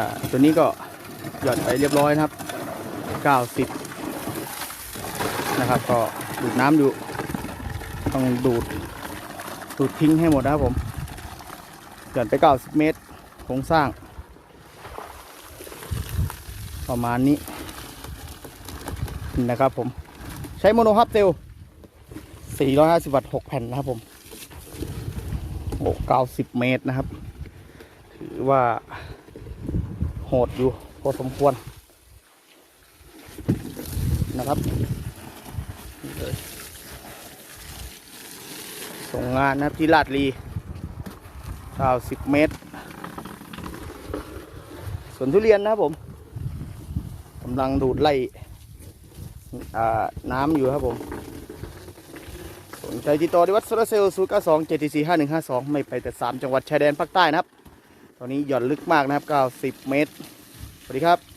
อ่าตัวนี้ก็หย่อนไปเรียบร้อยนะครับเก้าสิบนะครับ ก็ดูดน้ำอยู่ ต้องดูด ดูดทิ้งให้หมดนะครับผม หย่อนไป 90 เมตรโครงสร้าง ประมาณนี้นะครับผม ใช้โมโนฮับเซล450 วัตต์ 6 แผ่นนะครับผมโอ้90 เมตรนะครับ ถือว่า โหดอยู่พอสมควรนะครับส่งงานนะครับที่ลาดลี90เมตรสวนทุเรียนนะครับผมกำลังดูดไล่น้ำอยู่ครับผมสนใจติดต่อที่วัดโซลาร์เซลล์0 9 2 7 4 5 1 5 2ไม่ไปแต่3จังหวัดชายแดนภาคใต้นะครับ ตอนนี้หย่อนลึกมากนะครับ 90 เมตร สวัสดีครับ